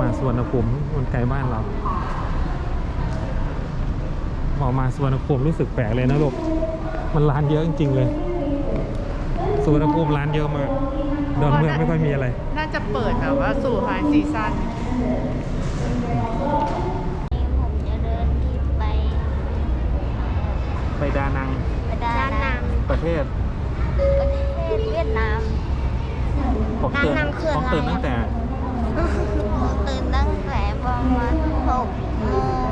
ม่มาสวนภูมิมันไกลบ้านเราพอมาสวนภูมิรู้สึกแปลกเลยนะลูก มันร้านเยอะจริงๆเลยสวนภูมิร้านเยอะมากดอนเมืองไม่ค่อยมีอะไร น่าจะเปิดแบบว่าสู่ไฮซีซั่นผมจะเดินที่ไปไปดานังไปดานัง ประเทศ ประเทศเวียดนามผมตื่นดานังคือผอะไรมตื่นตั้งแต่ผมตื่นตั้งแต่ ประมาณหกโมง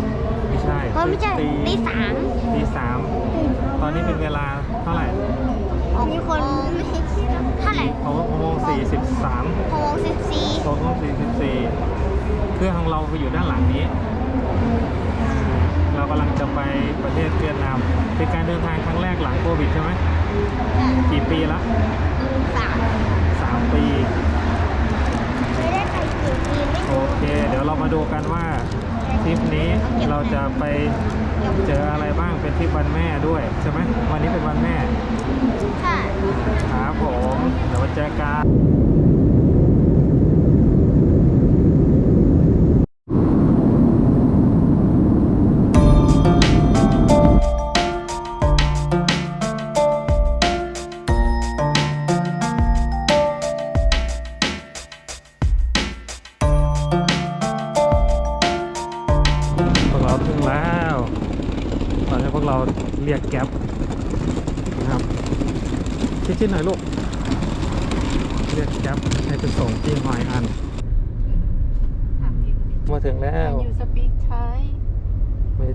ไม่ใช่เฮ้ยไม่ใช่ตีสามตีสามตอนนี้เป็นเวลาเท่าไหร่มีคนไม่ใช่เท่าไหร่หกโมงสี่สิบสามหกโมงสิบสี่หกโมงสี่สิบสี่เครื่องของเราไปอยู่ด้านหลังนี้ เรากำลังจะไปประเทศเวียดนาม เป็นการเดินทางครั้งแรกหลังโควิดใช่ไหมกี่ปีละสามสามปี ไม่ได้ไปกี่ปีไม่ โอเค เดี๋ยวเรามาดูกันว่าทริปนี้เราจะไปเจออะไรบ้างเป็นทริปวันแม่ด้วยใช่ไหมวันนี้เป็นวันแม่ค่ะครับผมเดี๋ยวมาเจอกัน เรียกแก๊ปนะครับชิดๆหน่อยลูก เรียกแก๊ปให้ไปส่งที่ฮอยอัน มาถึงแล้ว ยูสปีกไทย ไม่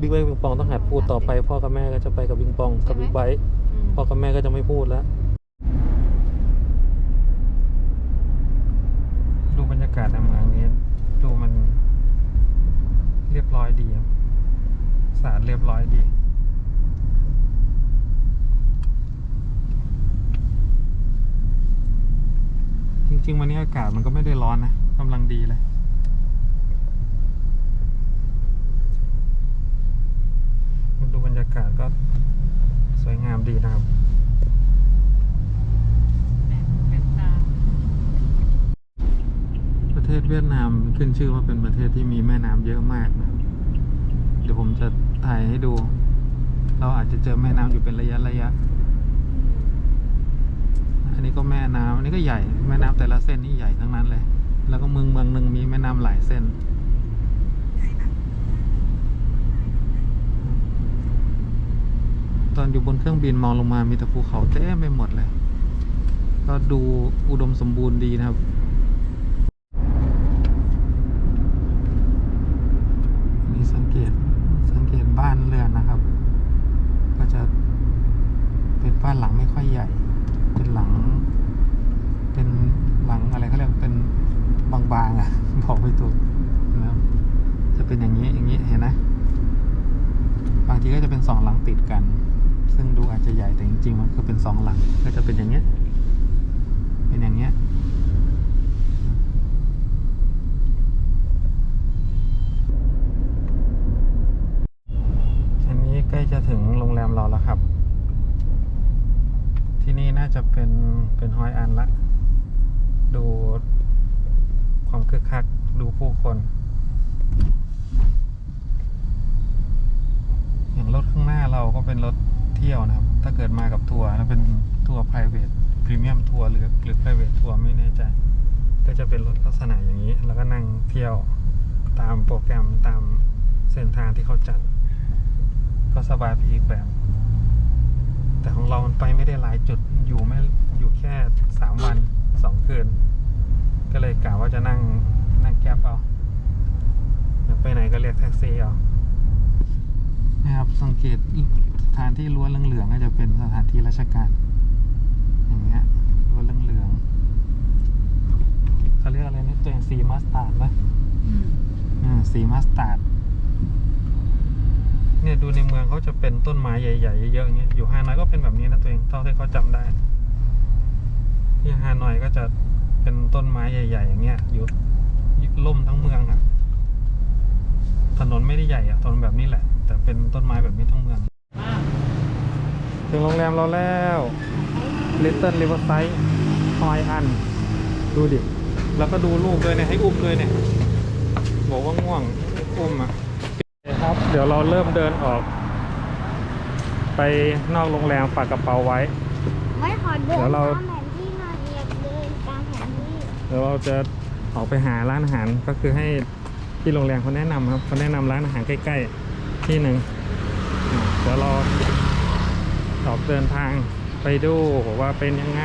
บิ๊กไบค์บิงปองต้องหัดพูดต่อไป พ่อกับแม่ก็จะไปกับบิงปองกับบิ๊กไบค์พ่อกับแม่ก็จะไม่พูดแล้ว ดูบรรยากาศในเมืองนี้ดูมันเรียบร้อยดีครับสะอาดเรียบร้อยดี จริงวันนี้อากาศมันก็ไม่ได้ร้อนนะกำลังดีเลย ดูบรรยากาศก็สวยงามดีนะครับประเทศเวียดนามขึ้นชื่อว่าเป็นประเทศที่มีแม่น้ำเยอะมากนะเดี๋ยวผมจะถ่ายให้ดู เราอาจจะเจอแม่น้ำอยู่เป็นระยะระยะ นี้ก็แม่น้ำอันนี้ก็ใหญ่แม่น้ำแต่ละเส้นนี่ใหญ่ทั้งนั้นเลย แล้วก็เมืองเมืองหนึ่งมีแม่น้ำหลายเส้นตอนอยู่บนเครื่องบินมองลงมามีแต่ภูเขาเต็มไปหมดเลย ก็ดูอุดมสมบูรณ์ดีนะครับ นี่สังเกตสังเกตบ้านเรือนนะครับ ก็จะเป็นบ้านหลังไม่ค่อยใหญ่ เป็นหลัง เป็นหลังอะไรเขาเรียกเป็นบางๆอะ บอกไม่ถูกนะครับจะเป็นอย่างนี้อย่างนี้เห็นไหมบางทีก็จะเป็นสองหลังติดกัน ซึ่งดูอาจจะใหญ่แต่จริงๆมันก็เป็นสองหลัง ก็จะเป็นอย่างเงี้ย เป็นอย่างเงี้ย อันนี้ใกล้จะถึงโรงแรมเราแล้วครับ ที่นี่น่าจะเป็นเป็นฮอยอันละ ดูความคึกคัก ดูผู้คน อย่างรถข้างหน้าเราก็เป็นรถเที่ยวนะครับ ถ้าเกิดมากับทัวร์แล้วเป็นทัวร์ private premium ทัวร์หรือหรือ private ทัวร์ไม่แน่ใจ ก็จะ เป็นรถลักษณะอย่างนี้ แล้วก็นั่งเที่ยวตามโปรแกรมตามเส้นทางที่เขาจัด ก็สบายไปอีกแบบ แต่ของเรามันไปไม่ได้หลายจุดอยู่ไม่อยู่แค่สามวันสองคืน ก็เลยกะว่าจะนั่งนั่งแก๊ปเอาอยากไปไหนก็เรียกแท็กซี่เอานะครับสังเกตสถานที่ล้วนเหลืองๆก็จะเป็นสถานที่ราชการ อย่างเงี้ยล้วนเหลืองๆ เขาเรียกอะไรนะตัวเองสีมัสตาร์ดไหมอ่าสีมัสตาร์ดเนี่ยดูในเมืองเขาจะเป็นต้นไม้ใหญ่ๆเยอะๆอย่างเงี้ยอยู่ฮานอยก็เป็นแบบนี้นะตัวเองเท่าที่เขาจำได้อฮานอยก็จะเป็นต้นไม้ใหญ่ ๆ อย่างเงี้ยอยู่ล่มทั้งเมืองอะถนนไม่ได้ใหญ่อะถนนแบบนี้แหละ แต่เป็นต้นไม้แบบนี้ทั้งเมืองถึงโรงแรมเราแล้ว Little Riverside ฮอยอัน ดูดิ แล้วก็ดูลูกด้วยเนี่ยให้อุ้มด้วยเนี่ยบอกว่าง่วงอุ้มอะโอเคครับ เดี๋ยวเราเริ่มเดินออก ไปนอกโรงแรมฝากกระเป๋าไว้ ไม่ขอเดินเดี๋ยวเราตามแผนที่หน่อยอยากเดินตามแผนที่เดี๋ยวเราจะออกไปหาร้านอาหารก็คือให้ที่โรงแรมเขาแนะนำครับเขาแนะนำร้านอาหารใกล้ ๆ ที่หนึ่งอะเดี๋ยวเราออกเดินทางไปดูว่าเป็นยังไง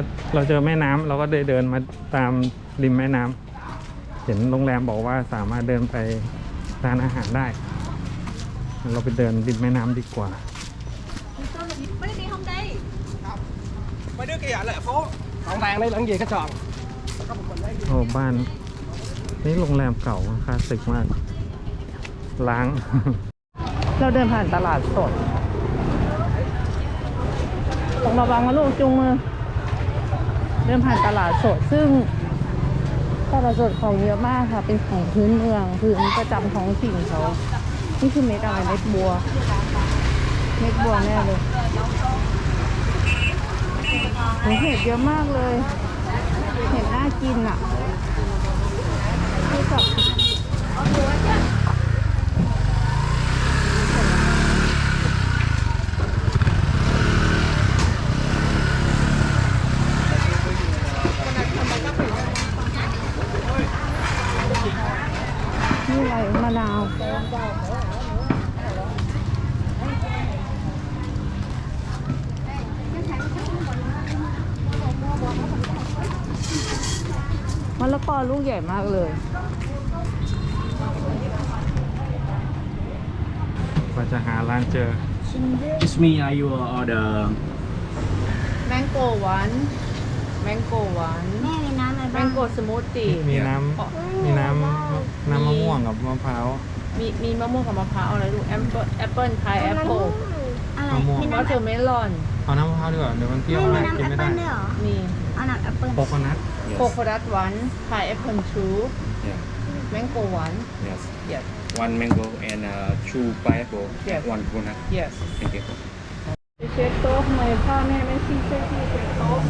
เออเราเจอแม่น้ำเราก็เดินเดินมาตามริมแม่น้ำเห็นโรงแรมบอกว่าสามารถเดินไปร้านอาหารได้ เราไปเดินริมแม่น้ำดีกว่า mấy đứa kia lại phố còn đàn đây làm gì cái tròn โอ้บ้าน นี่โรงแรมเก่าคลาสสิกมาก ล้าง เราเดินผ่านตลาดสดตรงระวังนะลูกจุงมือเดินผ่านตลาดสดซึ่งตลาดสดของเยอะมากค่ะ เป็นของพื้นเมืองพื้นประจำท้องถิ่นเขานี่คือเม็ดอะไรเม็ดบัว เม็ดบัวแน่เลยโอ้เห็ดเยอะมากเลย เห็ดน่ากินอะนี่กับ นี่อะไรมะนาว มะ ละกอลูกใหญ่มากเลยกว่าจะหาร้านเจอ It's me are you order แมงโกหวานแมงโกหวานแม่มีน้ำอะไรแมบ้างงโกสมูทตี้ มีน้ำมีน้ำน้ำมะม่วงกับมะพร้าวมีมีมะม่วงกับมะพร้าวอะไรลูกแอปเปิ้ลแอปเปิ้ลพายแอปเปิ้ลอะไรมะม่วงมีวอน้ำเตอร์เมลอนเอาน้ำมะพร้าวดีกว่าเดี๋ยวมันเปรี้ยวไม่มีมากน้ำกินแอปไม่เปิ้ได้ลด้วยเหรอมี เอาน้ำแอปเปิ้ลโคโคนัท โคโคนัทหวานพายแอปเปิ้ลชู Yeah. แมงโกหวาน Yes. yes One mango and uh, two pineapple Yes. and one coconut. yes Thank you. ไปเช็ดโต๊ะทำไมพ่อแม่ไม่ชี้เช็ดที่เช็ดโต๊ะ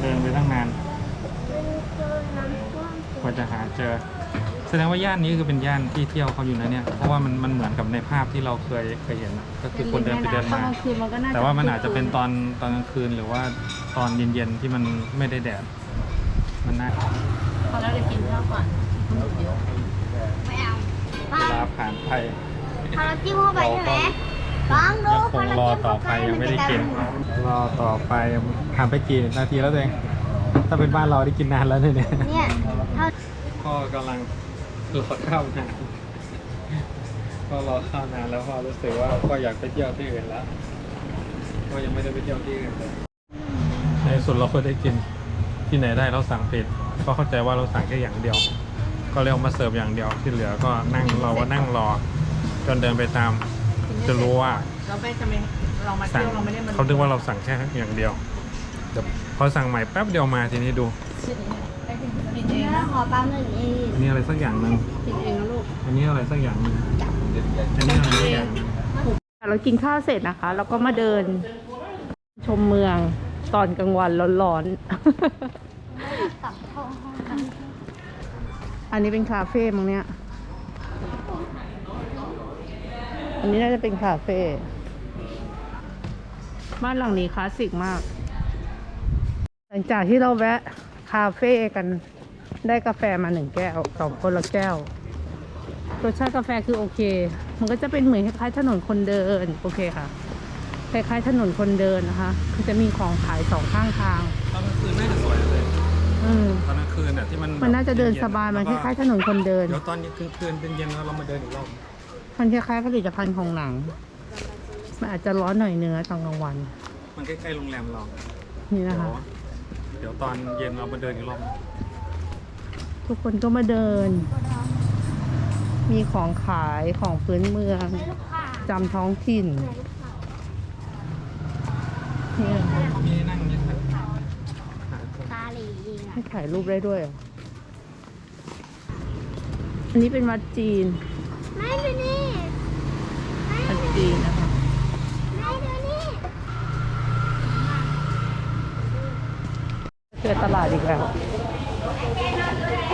เดินไปตั้งนานกว่าจะหาเจอ แสดงว่าย่านนี้คือเป็นย่านที่เที่ยวเขาอยู่นะเนี่ย เพราะว่ามันมันเหมือนกับในภาพที่เราเคยเคยเห็นอะก็คือคนเดินไปเดินมากลางคืนมันก็น่าจะแต่ว่ามันอาจจะเป็นตอนตอนกลางคืนหรือว่าตอนเย็นๆที่มันไม่ได้แดด มันน่าพอแล้วเดี๋ยวกินข้าวก่อนคนอยู่เยอะไม่เอาเวลาผ่านไป พอเราจิ้มเข้าไปใช่ไหมลองดูยังคงรอต่อไปยังไม่ได้กิน รอต่อไปผ่านไปกี่นาทีแล้วตัวเอง ถ้าเป็นบ้านเราได้กินนานแล้วเนี่ย เนี่ยเท่าพ่อกำลัง รอข้าวนานก็รอข้าวนานแล้วพ่อรู้สึกว่าก็อยากไปเที่ยวที่อื่นแล้ว ก็ยังไม่ได้ไปเที่ยวที่อื่นเลยในที่สุดเราก็ได้กินที่ไหนได้เราสั่งผิดก็เข้าใจว่าเราสั่งแค่อย่างเดียว ก็เลยเอามาเสิร์ฟอย่างเดียวที่เหลือก็นั่งรอว่านั่งรอ จนเดินไปตามจะรู้ว่าเราไม่จะไม่เรามาสั่เที่งยวเราไม่ได้มาเขาคิดว่าเราสั่งแค่อย่างเดียวเดี๋ยวพอสั่งใหม่แป๊บเดียวมาทีนี้ดูกิน เองแล้นะวขอปลาหมึกอีกอันนี้อะไรสักอย่างหนึ่งกินเองนะลูกอันนี้อะไรสักอย่างหนึ่งอันนี้อะไรสักอย่างหนึ่งเรากินข้าวเสร็จนะคะ แล้วก็มาเดิน ชมเมืองตอนกลางวันร้อนกลับเข้าห้องกันๆ อันนี้เป็นคาเฟ่มั้งเนี่ย อันนี้น่าจะเป็นคาเฟ่ บ้านหลังนี้คลาสสิกมาก หลังจากที่เราแวะคาเฟ่กัน ได้กาแฟมาหนึ่งแก้วสองคนละแก้วรสชาติกาแฟคือโอเค มันก็จะเป็นเหมือนคล้ายๆถนนคนเดินโอเคค่ะคล้ายๆถนนคนเดินนะคะ คือจะมีของขายสองข้างทางตอนกลางคืนน่าจะสวยเลยอืมตอนกลางคืนอะที่มันมันน่าจะเดินสบายมันคล้ายๆถนนคนเดินเดี๋ยวตอนกลางคืนเป็นเย็นแล้วเรามาเดินอีกรอบมันคล้ายๆผลิตภัณฑ์ของหนังมันอาจจะร้อนหน่อยเนื้อตอนกลางวัน มันใกล้ๆโรงแรมเรานี่เดี๋นะยวคะ เดี๋ยวตอนเย็นเรามาเดินอีกรอบ ทุกคนก็มาเดิน มีของขายของพื้นเมืองจำท้องถิ่นนี่มีนั่งนนะตาหลีให้ถ่ายรูปได้ด้วยออันนี้เป็นวัดจีน ไม่ดูนี่วัดจีนนะคะไม่ดูนี่เจอตลาดอีกแล้ว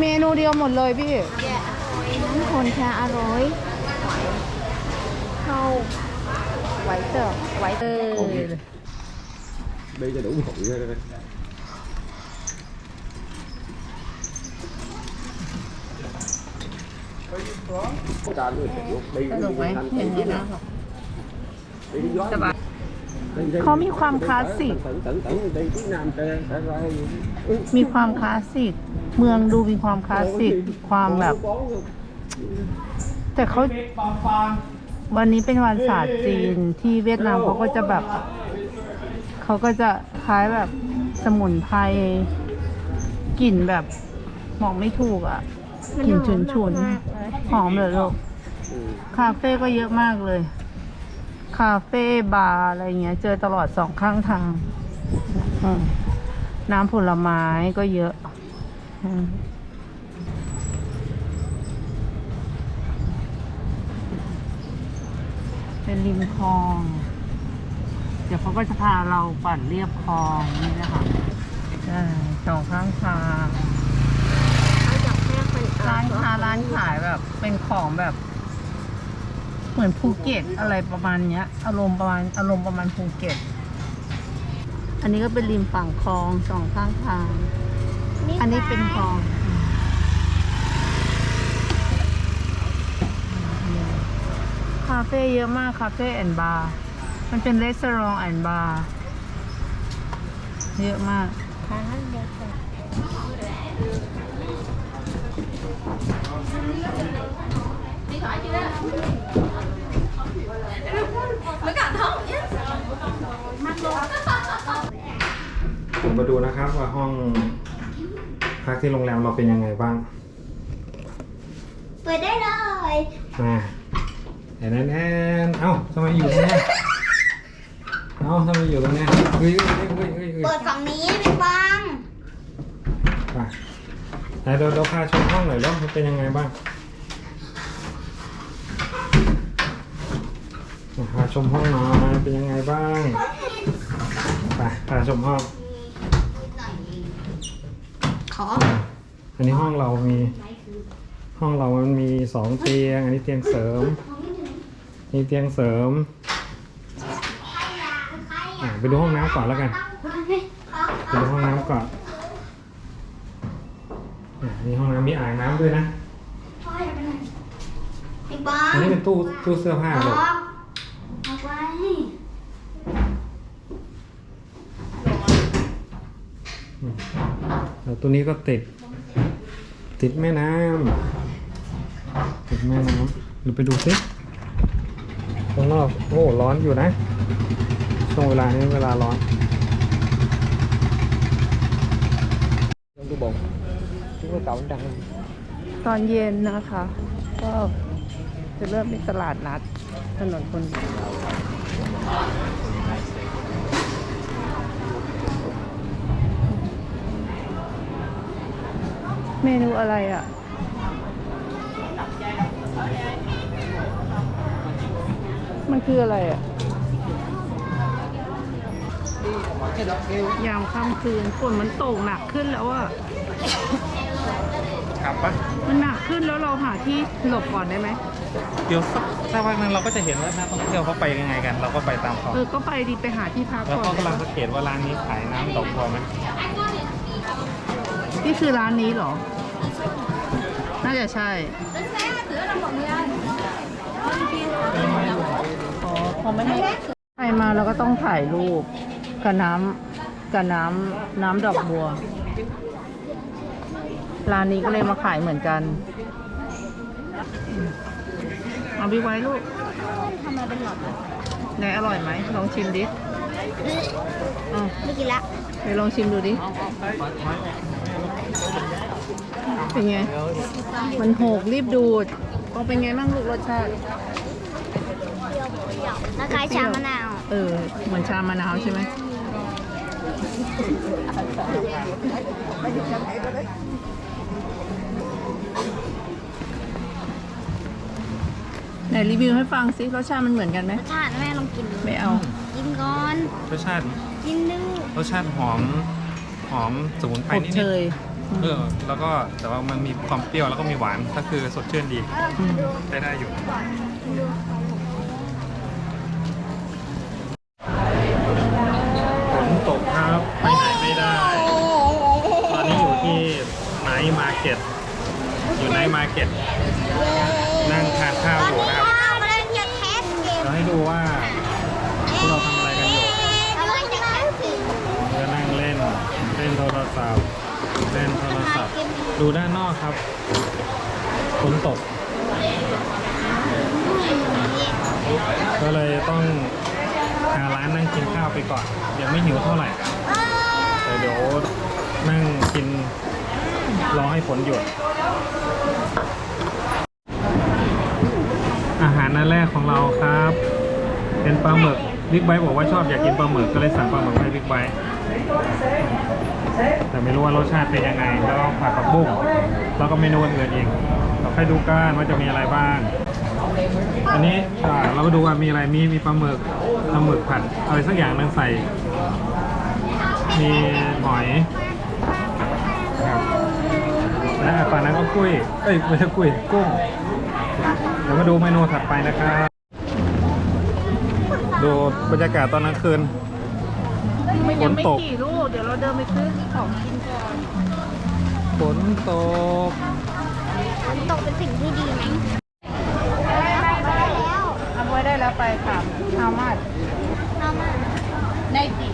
เมนูเดียวหมดเลยพี่ น้ำคนชาอร่อยเข้าไว้เตอร์ไว้เออ đi cho đủ hụi thôi đây การด้วยดีสนุกไหมอย่างนี้นะ đi gió สบาย เขามีความคลาสสิก มีความคลาสสิก เมืองดูมีความคลาสสิก ความแบบ แต่เขาวันนี้เป็นวันศาสตร์จีนที่เวียดนามเขาก็จะแบบ เขาก็จะคล้ายแบบสมุนไพรกลิ่นแบบบอกไม่ถูกอะกลิ่นฉุนฉุนๆหอมเลยลูกคาเฟ่ก็เยอะมากเลย คาเฟ่บาร์อะไรเงี้ย เจอตลอดสองข้างทางอืมน้ำผลไม้ก็เยอะอืมเป็นริมคลอง เดี๋ยวเขาก็จะพาเราปั่นเรียบคลองนี่นะคะใช่สองข้างทางเขาจะแค่คนร้านค้าร้านขายแบบ เป็นของแบบ เหมือนภูเก็ตอะไรประมาณเนี้ย อารมณ์ประมาณอารมณ์ประมาณภูเก็ต อันนี้ก็เป็นริมฝั่งคลองสองข้างทาง อันนี้เป็นคลองคาเฟ่เยอะมากคาเฟ่แอนด์บาร์มันเป็นรีสอร์ทแอนด์บาร์เยอะมากทางเดียวกันผมมาดูนะครับว่าห้องพักที่โรงแรมเราเป็นยังไงบ้างเปิดได้เลยอ่าแอนแอนแอนเอ้าทำไมอยู่ตรงเนี้ยเอ้าทำไมอยู่ตรงเนี้ยเฮ้ยเฮ้ยเฮ้ยเฮ้ยเฮ้ยเปิดฝั่งนี้พี่ปังไปไหนเราเราพาชมห้องหน่อยแล้วมันเป็นยังไงบ้างอะ พาชมห้องหน่อยเป็นยังไงบ้าง ไปพาชมห้อง ขออันนี้ห้องเรามี ห้องเรามันมีสองเตียง อันนี้เตียงเสริม นี่เตียงเสริม อะไปดูห้องน้ำก่อนแล้วกัน ไปดูห้องน้ำก่อนอะนี่ห้องน้ำมีอ่างน้ำด้วยนะ พี่ปังอันนี้เป็นตู้ตู้เสื้อผ้าอเลอยกออกไปแล้วตัวนี้ก็ติด ติดแม่น้ำติดแม่น้ำเราไปดูสิข้างนอกโอ้ร้อนอยู่นะ ช่วงเวลานี้เวลาร้อน trong tôi bột chúng có cậu đăng ตอนเย็นนะคะ ก็ จะเริ่มเป็นตลาดนัด ถนนคนเดินเมนูอะไรอะ มันคืออะไรอะยามค่ำคืนฝนมันตกหนักขึ้นแล้วอะครับปะมันหนักขึ้นแล้วเราหาที่หลบก่อนได้ไหม เดี๋ยวสักสักพักนึงเราก็จะเห็นว่านักท่องเที่ยวเขาไปยังไงกัน เราก็ไปตามเขาเออก็ไปดีไปหาที่พักแล้วก่อนเขากำลังสังเกตว่าร้านนี้ขายน้ำดอกบัวไหมนี่คือร้านนี้เหรอ น่าจะใช่ อ๋อเขาไม่ให้ใครมาเราก็ต้องถ่ายรูปกับน้ำกับน้ำน้ำดอกบัว ร้านนี้ก็เลยมาขายเหมือนกันอืม เอาพี่ไว้ลูกทำมาเป็นหลอดเลยไหนอร่อยไหมลองชิมดิอะไม่กินละไปลองชิมดูดิ เป็นไง มันโหกรีบดูดเอาเป็นไงบ้างลูกรสชาติแล้วคล้ายชามะนาว เออ เหมือนชามะนาวใช่ไหม ไหนรีวิวให้ฟังสิรสชาติมันเหมือนกันไหมรสชาติแม่ลองกินดูไม่เอา กินก่อนรสชาติกินดูรสชาติหอมหอมสมุนไพรอบนิดเชๆยเออแล้วก็แต่ว่ามันมีความเปรี้ยวแล้วก็มีหวานก็คือสดชื่นดีอืมได้ได้อยู่ฝ ดูด้านนอกครับฝนตก ก็เลยต้องหาร้านนั่งกินข้าวไปก่อนยังไม่หิวเท่าไหร่แต่เดี๋ยวนั่งกินรอให้ฝนหยุด อาหารนั่นแรกของเราครับ เป็นปลาหมึกบิ๊กไบบอกว่าชอบอยากกินปลาหมึกก็เลยสั่งปลาหมึกให้บิ๊กไบ แต่ไม่รู้ว่ารสชาติเป็นยังไง แล้วก็ผัดผักบุ้งแล้วก็เมนูอื่นอีกเราค่อยดูกันว่าจะมีอะไรบ้าง อันนี้เราก็ดูว่ามีอะไรมีมีปลาหมึกปลาหมึกผัดอะไรสักอย่างนึงใส่ มีหอยครับและฝั่งนั้นก็กุ้ย เอ้ยไม่ใช่กุ้ยกุ้ง เดี๋ยวมาดูเมนูถัดไปนะครับ ดูบรรยากาศตอนกลางคืน มันยังไม่ฝนตกกี่ลูก เดี๋ยวเราเดินไปซื้อของกินก่อนฝนตกฝนตกเป็นสิ่งที่ดีไหมเอาไว้ได้แล้วไปค่ะ how much เอามาในจี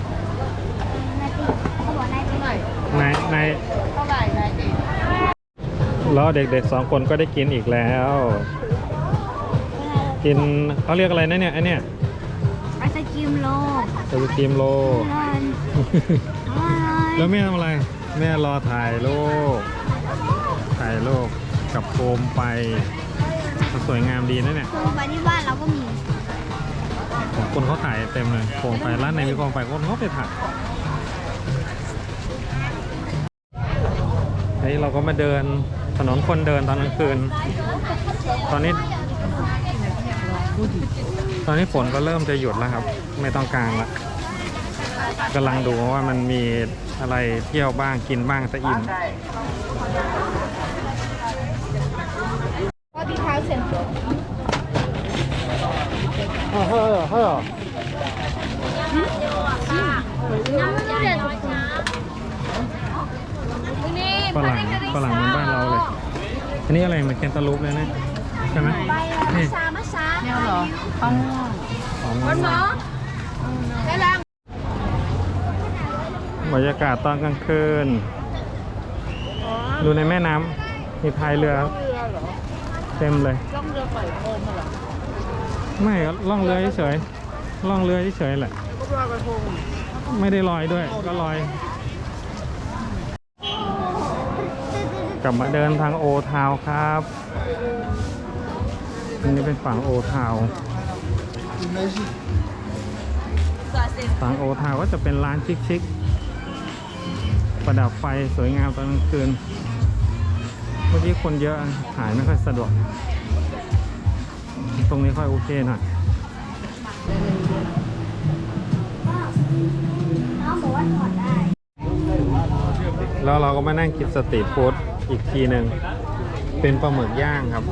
นาทีเขาบอกนาทีหน่อยในในเท่าไหร่ในจีแล้วเด็กๆสองคนก็ได้กินอีกแล้ว กินเขาเรียกอะไรนะเนี่ยไอเนี่ยไอศกรีมโล กไอศครีมโลอร่อยอร่อยแล้วแม่ทำอะไร แม่รอถ่ายรูปถ่ายรูปกับโคมไฟมันสวยงามดีนะเนี่ยโคมไฟที่บ้านเราก็มีของคนเขาถ่ายเต็มเลยโคมไฟร้านไหนมีโคมไฟคนเขาไปถ่ายเฮ้ยเราก็มาเดินถนนคนเดินตอนกลางคืน ตอนนี้ ตอนนี้ฝนก็เริ่มจะหยุดแล้วครับ ไม่ต้องกลางละกำลังดูว่ามันมีอะไรเที่ยวบ้างกินบ้างสะอิ่มก็ที่เท้าเซ็นเตอร์เฮ้อเฮ้อเฮ้อน้ำมันเดือดฝรั่งฝรั่งเหมือนบ้านเราเลย อันนี้อะไรเหมือนแคนตาลูปเลยนะ ใช่ไหมนี่ เนี่ยเหรอข้าวม่วงของบรรยากาศตอนกลางคืน ดูในแม่น้ำมีพายเรือเรือเหรอเต็มเลย ล่องเรือปล่อยโคมเหรอ ไม่ล่องเรือเฉยๆล่องเรือเฉยๆแหละก็ลอยกระทงไม่ได้ลอยด้วย ก็ลอย กลับมาเดินทางโอทาวครับ อันนี้เป็นฝั่งโอทาวฝั่งโอทาวก็จะเป็นร้านชิคๆประดับไฟสวยงามตอนกลางคืน เมื่อกี้คนเยอะถ่ายไม่ค่อยสะดวก ตรงนี้ค่อยโอเคหน่อยน้องบอกว่าถอดได้แล้วเราก็มานั่งกินสตรีทฟู้ดอีกทีหนึ่งเป็นปลาหมึกย่างครับ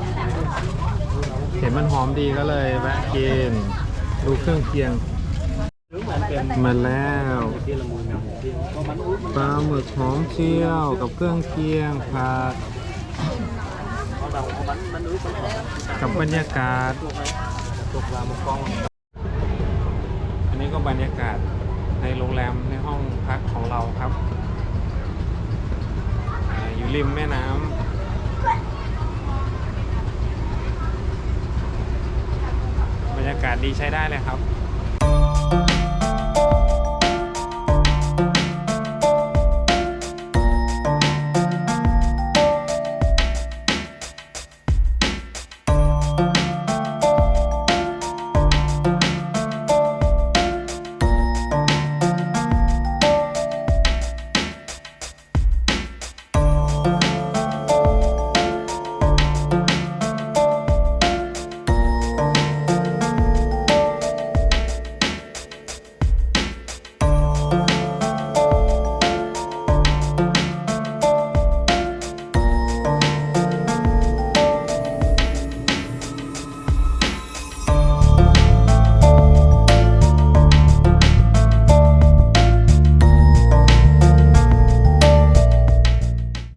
ห็นมันหอมดีก็เลยแวะกินดูเครื่องเคียง มาแล้วปลาหมึกหอมเชี่ยวกับเครื่องเคียงผักกับบรรยากาศ อันนี้ก็บรรยากาศในโรงแรมในห้องพักของเราครับ อยู่ริมแม่น้ำบร รยากาศดีใช้ได้เลยครับ